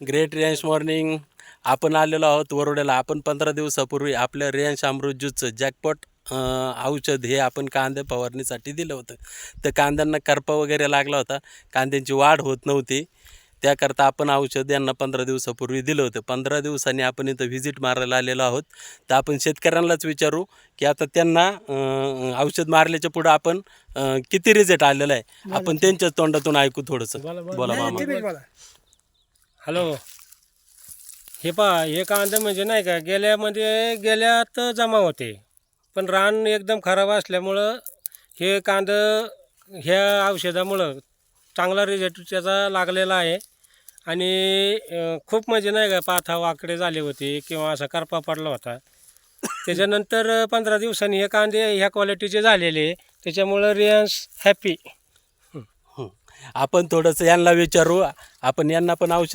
Great Riyansh morning. आपण आलेलो आहोत वरोड्याला आपण पंधरा दिवसापूर्वी आपल्या रियांश अमृत ज्यूसचं जॅकपॉट औषध हे आपण कांदे फवारणीसाठी दिलं होतं. तर कांद्यांना करपा वगैरे लागला होता. कांद्यांची वाढ होत नव्हती. त्याकरता आपण औषध यांना पंधरा दिवसापूर्वी दिलं होतं. पंधरा दिवसांनी आपण इथं व्हिजिट मारायला आलेलो आहोत. तर आपण शेतकऱ्यांनाच विचारू की आता त्यांना औषध मारल्याच्या पुढं आपण किती रिझल्ट आलेला आहे? आपण त्यांच्याच तोंडातून ऐकू थोडंसं. बोला मामा. हॅलो. हे पहा हे कांदे म्हणजे नाही का गेल्यामध्ये गेल्यात जमा होते. पण रान एकदम खराब असल्यामुळं हे कांदं ह्या औषधामुळं चांगला रिझल्ट त्याचा लागलेला आहे. आणि खूप म्हणजे नाही का पाथा वाकडे झाले होते किंवा असा करपा पडला होता. त्याच्यानंतर पंधरा दिवसांनी हे कांदे ह्या क्वालिटीचे झालेले त्याच्यामुळं रियांश हॅपी आपण थोडंसं यांना विचारू. आपण यांना पण औषध